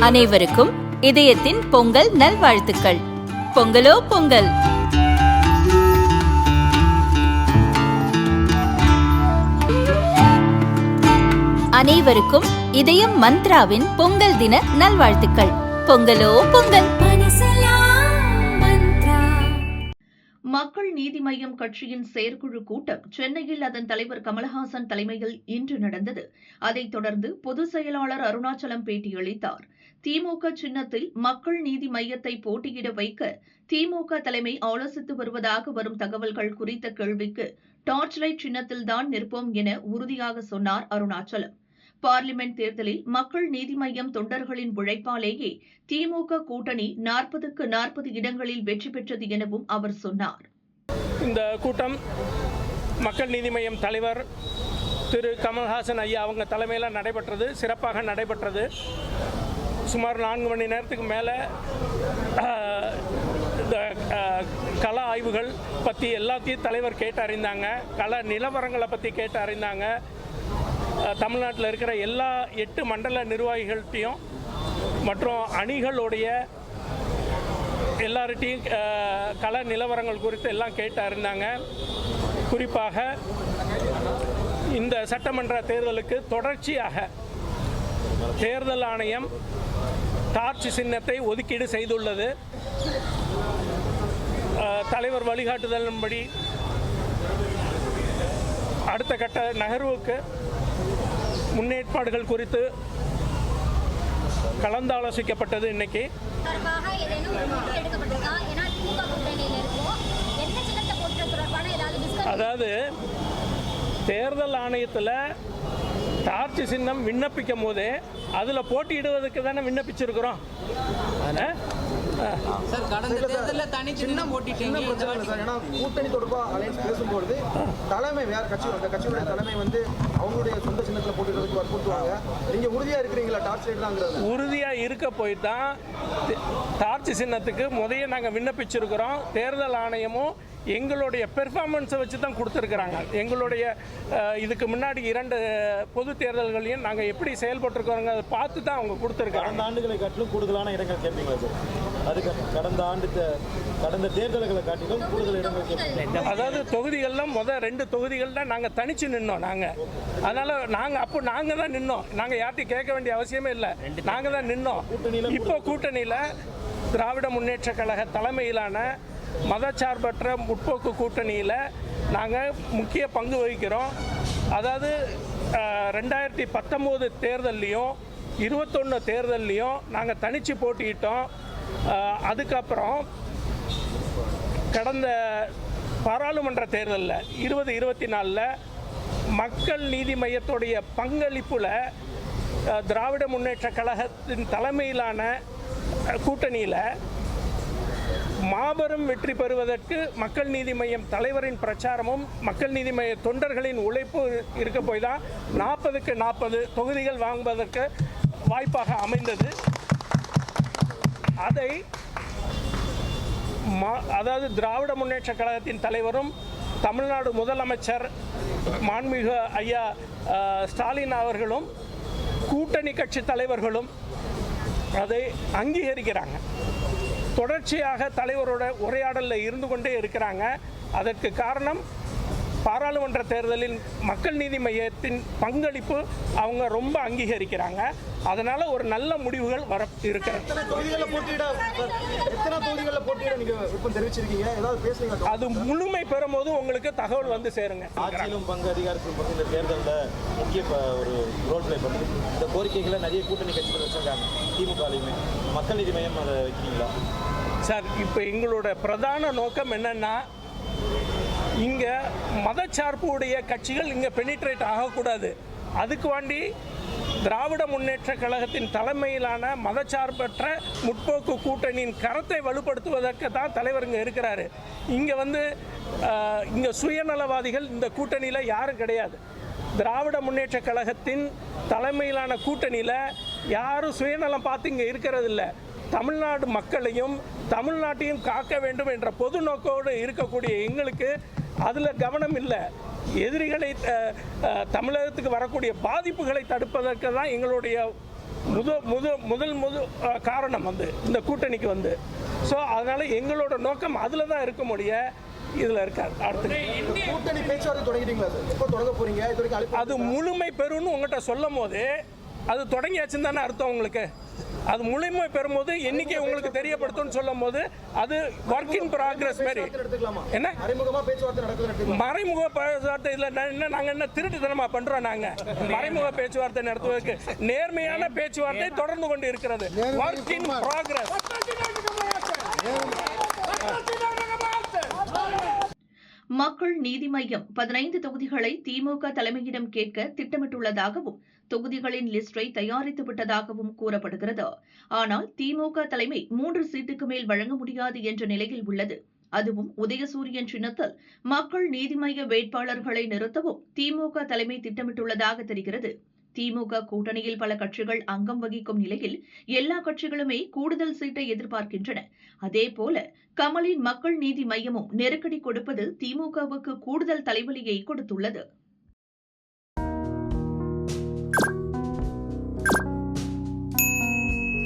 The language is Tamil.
அனைவருக்கும் இதயத்தின் பொங்கல் நல்வாழ்த்துக்கள். பொங்கலோ பொங்கல். அனைவருக்கும் இதயம் மந்த்ராவின் பொங்கல் தின நல்வாழ்த்துக்கள். பொங்கலோ பொங்கல். மக்கள் நீதி மய்யம் கட்சியின் செயற்குழு கூட்டம் சென்னையில் அதன் தலைவர் கமலஹாசன் தலைமையில் இன்று நடந்தது. அதைத் தொடர்ந்து பொதுச் செயலாளர் அருணாச்சலம் பேட்டியளித்தார். திமுக சின்னத்தில் மக்கள் நீதி மையத்தை போட்டியிட வைக்க திமுக தலைமை ஆலோசித்து வருவதாக வரும் தகவல்கள் குறித்த கேள்விக்கு டார்ச் லைட் சின்னத்தில்தான் நிற்போம் என உறுதியாக சொன்னார் அருணாச்சலம். பார்லிமெண்ட் தேர்தலில் மக்கள் நீதி மய்யம் தொண்டர்களின் உழைப்பாலேயே திமுக கூட்டணி நாற்பதுக்கு நாற்பது இடங்களில் வெற்றி பெற்றது எனவும் அவர் சொன்னார். இந்த கூட்டம் மக்கள் நீதி மய்யம் தலைவர் திரு கமல்ஹாசன் ஐயா அவங்க தலைமையில் நடைபெற்றது சிறப்பாக நடைபெற்றது. சுமார் நான்கு மணி நேரத்துக்கு மேலே இந்த கள ஆய்வுகள் பற்றி எல்லாத்தையும் தலைவர் கேட்டு அறிந்தாங்க கள நிலவரங்களை பற்றி கேட்டு அறிந்தாங்க தமிழ்நாட்டில் இருக்கிற எல்லா எட்டு மண்டல நிர்வாகிகள்கிட்டையும் மற்றும் அணிகளுடைய எல்லார்ட்டையும் கள நிலவரங்கள் குறித்து எல்லாம் கேட்டு அறிந்தாங்க. குறிப்பாக இந்த சட்டமன்ற தேர்தலுக்கு தொடர்ச்சியாக தேர்தல் ஆணையம் டார்ச் சின்னத்தை ஒதுக்கீடு செய்துள்ளது. தலைவர் வழிகாட்டுதலின்படி அடுத்த கட்ட நகர்வுக்கு முன்னேற்பாடுகள் குறித்து கலந்தாலோசிக்கப்பட்டது இன்னைக்கு. அதாவது தேர்தல் ஆணையத்தில் டார்ச் சின்னம் விண்ணப்பிக்கும் போதே அதில் போட்டியிடுவதற்கு தானே விண்ணப்பிச்சிருக்கிறோம்? சார் கடந்த தேர்தலில் தனி சின்னம் போட்டிட்டீங்க. சார். ஏன்னா கூட்டணி தொடர்பா அலையன்ஸ் பேசும்பொழுது தலைமை வேற கட்சி அந்த கட்சியோட தலைமை வந்து அவங்களுடைய சொந்த சின்னத்தில் போட்டிடுறதுக்கு வற்புறுத்துவாங்க. நீங்க உறுதியா இருக்கிறீங்களா? டார்ச் லைட் தாங்கிறது உறுதியாக இருக்க போய் தான் டார்ச் சின்னத்துக்கு முதைய நாங்கள் விண்ணப்பிச்சிருக்கிறோம். தேர்தல் ஆணையமும் எங்களுடைய பெர்ஃபார்மன்ஸை வச்சு தான் கொடுத்துருக்குறாங்க. எங்களுடைய இதுக்கு முன்னாடி இரண்டு பொது தேர்தல்களையும் நாங்கள் எப்படி செயல்பட்டுருக்கோங்க அதை பார்த்து தான் அவங்க கொடுத்துருக்காங்க. ஆண்டுகளை காட்டிலும் கூடுதலான இடங்கள் கேட்பீங்களா சார்? அதுக்கு கடந்த ஆண்டு கடந்த தேர்தல்களை காட்டிலும் கூடுதல் இடங்கள் அதாவது தொகுதிகளில் முதல் ரெண்டு தொகுதிகள் தான் நாங்கள் தனிச்சு நின்னோம் நாங்கள் அதனால் நாங்கள் அப்போ நாங்கள் தான் நின்னோம். நாங்கள் யார்ட்டையும் கேட்க வேண்டிய அவசியமே இல்லை. நாங்கள் தான் நின்னோம். இப்போ கூட்டணியில் திராவிட முன்னேற்ற கழக தலைமையிலான மதச்சார்பற்ற முற்போக்கு கூட்டணியில் நாங்கள் முக்கிய பங்கு வகிக்கிறோம். அதாவது ரெண்டாயிரத்தி பத்தொம்போது தேர்தல்லையும் இருபத்தொன்று தேர்தல்லையும் நாங்கள் தனிச்சு போட்டியிட்டோம். அதுக்கப்புறம் கடந்த பாராளுமன்ற தேர்தலில் இருபது இருபத்தி நாலில் மக்கள் நீதி மையத்துடைய பங்களிப்பில் திராவிட முன்னேற்ற கழகத்தின் தலைமையிலான கூட்டணியில் மாபெரும் வெற்றி பெறுவதற்கு மக்கள் நீதி மையம் தலைவரின் பிரச்சாரமும் மக்கள் நீதி மைய தொண்டர்களின் உழைப்பு இருக்க போய் தான் நாற்பதுக்கு நாற்பது தொகுதிகள் வாங்குவதற்கு வாய்ப்பாக அமைந்தது. தந்தை மா- அதாவது திராவிட முன்னேற்ற கழகத்தின் தலைவரும் தமிழ்நாடு முதலமைச்சர் மாண்புமிகு ஐயா ஸ்டாலின் அவர்களும் கூட்டணி கட்சி தலைவர்களும் அதை அங்கீகரிக்கிறாங்க. தொடர்ச்சியாக தலைவரோட உரையாடலில் இருந்து கொண்டே இருக்கிறாங்க. அதற்கு காரணம் பாராளுமன்ற தேர்தலில் மக்கள் நீதி மையத்தின் பங்களிப்பு அவங்க ரொம்ப அங்கீகரிக்கிறாங்க. அதனால ஒரு நல்ல முடிவுகள் வர இருக்கிறது. அது முழுமை பெறும்போது உங்களுக்கு தகவல் வந்து சேருங்க. ஆட்சியிலும் பங்கு அதிகாரத்திலும் பங்கு இந்த தேர்தலில் முக்கிய ஒரு ரோல் ப்ளே பண்ணுது. இந்த கோரிக்கைகளை நிறைய கூட்டணி கட்சிகள் வச்சிருக்காங்க. திமுகலையுமே. மக்கள் நீதி மையம் அதை வைக்கிறீங்களா? சார் இப்போ எங்களோட பிரதான நோக்கம் என்னன்னா இங்கே மதச்சார்புடைய கட்சிகள் இங்கே பெனிட்ரேட் ஆகக்கூடாது. அதுக்கு வேண்டி திராவிட முன்னேற்ற கழகத்தின் தலைமையிலான மதச்சார்பற்ற முற்போக்கு கூட்டணியின் கரத்தை வலுப்படுத்துவதற்கு தான் தலைவர் இங்கே இருக்கிறாரு. இங்கே வந்து இங்கே சுயநலவாதிகள் இந்த கூட்டணியில் யாரும் கிடையாது. திராவிட முன்னேற்ற கழகத்தின் தலைமையிலான கூட்டணியில் யாரும் சுயநலம் பார்த்து இங்கே இருக்கிறதில்ல. தமிழ்நாடு மக்களையும் தமிழ்நாட்டையும் காக்க வேண்டும் என்ற பொது நோக்கோடு இருக்கக்கூடிய எங்களுக்கு அதில் கவனம் இல்லை. எதிரிகளை தமிழகத்துக்கு வரக்கூடிய பாதிப்புகளை தடுப்பதற்கு தான் எங்களுடைய முத முத முதல் முத காரணம் வந்து இந்த கூட்டணிக்கு வந்து. ஸோ அதனால எங்களோட நோக்கம் அதில் தான் இருக்க முடிய இதில் இருக்காது. அடுத்து. கூட்டணி பேச்சுவார்த்தை தொடங்கிட்டீங்களா எப்போ தொடங்க அழைப்பு அது முழுமை பெறும்னு உங்கள்கிட்ட சொல்லும் போது அது தொடங்கியாச்சுன்னு தானே அர்த்தம் உங்களுக்கு? அது முழுமை பெறும்போது எண்ணிக்கை உங்களுக்கு தெரியப்படுத்தும்னு சொல்லும் போது அது ஒர்க் இன் ப்ராக்ரஸ் மாதிரி. என்ன? மறைமுக பேச்சுவார்த்தை இல்லை என்ன நாங்கள் என்ன திருட்டுத்தனமா பண்றோம் நாங்க? மறைமுக பேச்சுவார்த்தை நடத்துவதற்கு நேர்மையான பேச்சுவார்த்தை தொடர்ந்து கொண்டு இருக்கிறது. ஒர்க் இன் ப்ராக்ரஸ் மக்கள் நீதி மய்யம் பதினைந்து தொகுதிகளை திமுக தலைமையிடம் கேட்க திட்டமிட்டுள்ளதாகவும் தொகுதிகளின் லிஸ்டை தயாரித்து விட்டதாகவும் கூறப்படுகிறது. ஆனால் திமுக தலைமை மூன்று சீட்டுக்கு மேல் வழங்க முடியாது என்ற நிலையில் உள்ளது. அதுவும் உதயசூரியன் சின்னத்தில். மக்கள் நீதி மய்ய வேட்பாளர்களை நிறுத்தவும் திமுக தலைமை திட்டமிட்டுள்ளதாக தெரிகிறது. திமுக கூட்டணியில் பல கட்சிகள் அங்கம் வகிக்கும் நிலையில் எல்லா கட்சிகளுமே கூடுதல் சீட்டை எதிர்பார்க்கின்றன. அதேபோல கமலின் மக்கள் நீதி மையமும் நெருக்கடி கொடுப்பது திமுகவுக்கு கூடுதல் தலைவலியை கொடுத்துள்ளது.